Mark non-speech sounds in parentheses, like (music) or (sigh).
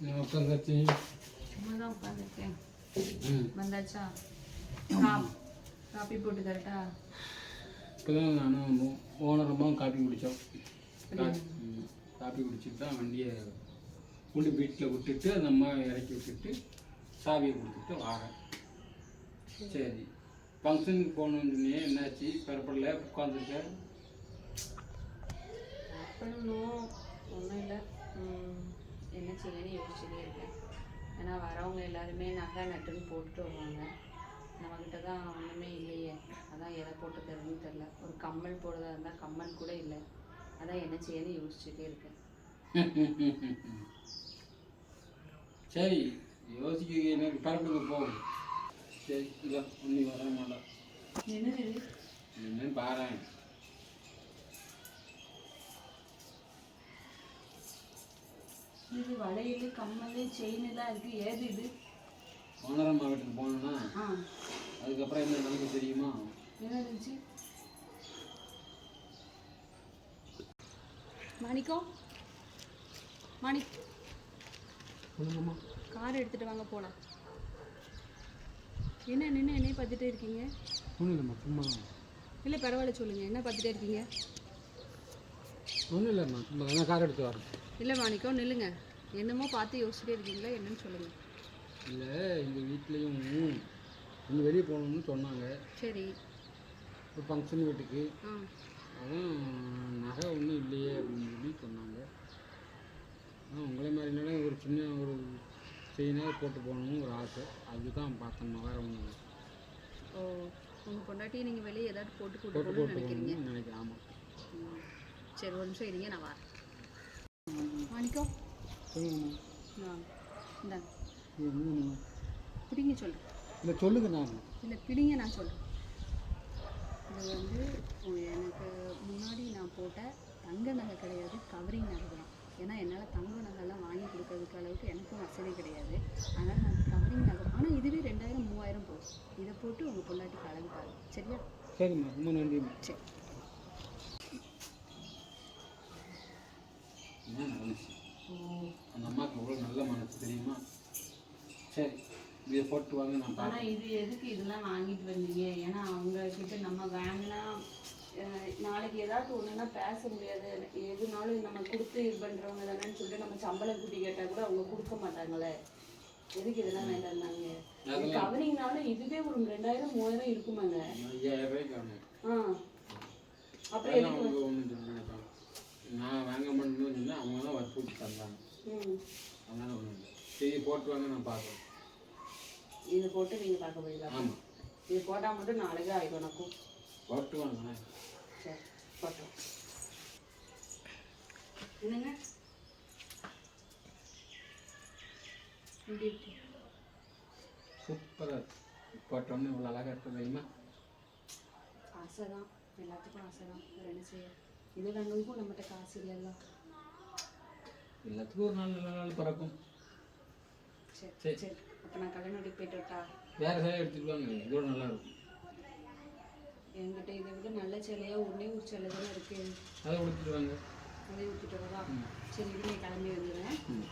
நான் உட்காந்தாச்சு தான் உட்காந்துருக்கேன் வந்தாச்சா காப்பி போட்டு தரட்டா இப்போதான் நானும் ஓனரமாக காப்பி குடித்தோம் காப்பி குடிச்சிட்டு தான் வண்டியை கொண்டு வீட்டில் விட்டுட்டு அந்த அம்மா இறக்கி விட்டுட்டு சாவியை கொடுத்துட்டு வாரேன் சரி ஃபங்க்ஷனுக்கு போகணுன்னு சொன்னியே என்னாச்சு பெறப்படல உட்காந்துருக்கேன் ஒன்றும் இல்லை என்ன செய்யணும்னு யோசிச்சுட்டே இருக்கேன். ஏன்னா வரவங்க எல்லாருமே நகை நட்டுன்னு போட்டுட்டு வருவாங்க. நம்மக்கிட்ட தான் ஒன்றுமே இல்லையே. அதான் எதை போட்டுக்கிறதுன்னு தெரில ஒரு கம்மல் போடுறதா இருந்தால் கம்மல் கூட இல்லை. அதான் என்ன செய்யணும்னு யோசிச்சுட்டே இருக்கேன். (laughs) சரி யோசிக்க எனக்கு பரப்புக்கு போகும் சரி இல்லை ஒன்றும் வர இது? என்னன்னு பாறேன் இது வளையல் கம்மல் செயின் எல்லாம் இருக்குது ஏது இது? ஓனரம்மா வீட்டுக்கு போனோன்னா ஆ. அதுக்கப்புறம் என்ன நடக்கும் தெரியுமா? என்ன இருந்துச்சு? மாணிக்கம் மாணிக் சொல்லுங்கம்மா. கார் எடுத்துட்டு வாங்க போலாம். என்ன நின்று என்னைய பார்த்துட்டே இருக்கீங்க? ஒன்றும் இல்லைம்மா சும்மா. இல்லை பரவாயில்ல சொல்லுங்க. என்ன பார்த்துட்டே இருக்கீங்க? ஒன்றும் இல்லைம்மா சும்மா. நான் கார் எடுத்து வரேன். இல்லை மாணிக்கம் நில்லுங்க. என்னமோ பார்த்து யோசிச்சுட்டே இருக்கீங்களா? என்னன்னு சொல்லுங்க. இல்லை எங்கள் வீட்லேயும் கொஞ்சம் வெளியே போகணும்னு சொன்னாங்க. சரி. ஒரு ஃபங்க்ஷன் வீட்டுக்கு. ஆ. அதான் நகை ஒன்றும் இல்லையே அப்படின்னு சொல்லி சொன்னாங்க. ஆ உங்களை மாதிரினால ஒரு சின்ன ஒரு செயினாக போட்டு போகணும்னு ஒரு ஆசை. அதுதான் பார்த்தோம்மா வேறு இல்லை ஓ உங்கள் பொண்டாட்டியை நீங்கள் வெளியே ஏதாவது போட்டு போட்டு போகணும்னு நினைக்கிறீங்க? நினைக்கிறேன் ஆமாம். சரி ஒரு நிமிஷம் இருங்க நான் வரேன். மாணிக்கம் இந்தாங்க? பிடிங்க சொல்லுங்க இல்லை சொல்லுங்க நான். இல்லை பிடிங்க நான் சொல்கிறேன் இது வந்து எனக்கு முன்னாடி நான் போட்ட தங்க நகை கிடையாது கவரிங் நகை தான். ஏன்னா என்னால் தங்க நகைலாம் வாங்கி கொடுக்கறதுக்கு அளவுக்கு எனக்கும் வசதி கிடையாது. அதனால் நான் கவரிங் நகை ஆனால் இதுவே ரெண்டாயிரம் மூவாயிரம் போகும் இதை போட்டு உங்கள் பொண்டாட்டிக்கு பாருங்க சரியா? சரிம்மா ரொம்ப நன்றிம்மா. சரி என்ன மனசு அந்த அம்மாவுக்கு எவ்வளோ நல்ல மனசு தெரியுமா சரி இதை போட்டு வாங்க நான் ஆனால் இது எதுக்கு இதெல்லாம் வாங்கிட்டு வந்தீங்க? ஏன்னா அவங்க கிட்ட நம்ம அஹ், நாளைக்கு ஏதாவது ஒன்றுனா பேச முடியாது. எதுனாலும் நம்ம கொடுத்து இது பண்ணுறவங்க தானேன்னு சொல்லிட்டு நம்ம சம்பளம் கூட்டி கேட்டால் கூட அவங்க கொடுக்க மாட்டாங்களே. எதுக்கு இதெல்லாம் வேண்டாம்னாங்க இது கவரிங்னாலும் இதுவே ஒரு ரெண்டாயிரம் மூவாயிரம் இருக்குமாங்க? ஆ. அப்புறம் எதுக்கு? நான் வாங்க மாட்டேன்னு அவங்க தான் வற்புறுத்தி தந்தாங்க. ம். அதனால ஒன்றும் இல்லை. சரி போட்டு வாங்க நான் பார்க்குறேன். இதை போட்டு நீங்கள் பார்க்க போயிடலாம் ஆமாம் இது போட்டால் மட்டும் நாளைக்கு எனக்கும் போட்டு வாங்க சரி போட்டோம் என்னங்க? சூப்பராக போட்டோன்னு இவ்வளோ அழகாக இருக்கு தெரியுமா? ஆசை தான் எல்லாத்துக்கும் ஆசை தான் என்ன செய்ய. இது வாங்குறதுக்கும் நம்மகிட்ட காசு இல்லைல்ல. எல்லாத்துக்கும் ஒரு நாள் நல்ல நாள் பிறக்கும். சரி சரி. அப்போ நான் கல்யாணம் வீட்டுக்கு போயிட்டு விட்டா வேறு சேலை எடுத்துட்டு வாங்க இதோட நல்லா இருக்கும் என்கிட்ட இதை விட நல்ல சேலையாக ஒன்றே ஒரு சேலை தானே இருக்குது அதை கொடுத்துட்டு வாங்க. அதை ஊற்றிட்டு வரவா? சரி இனிமே கிளம்பி வந்துடுறேன். ம்.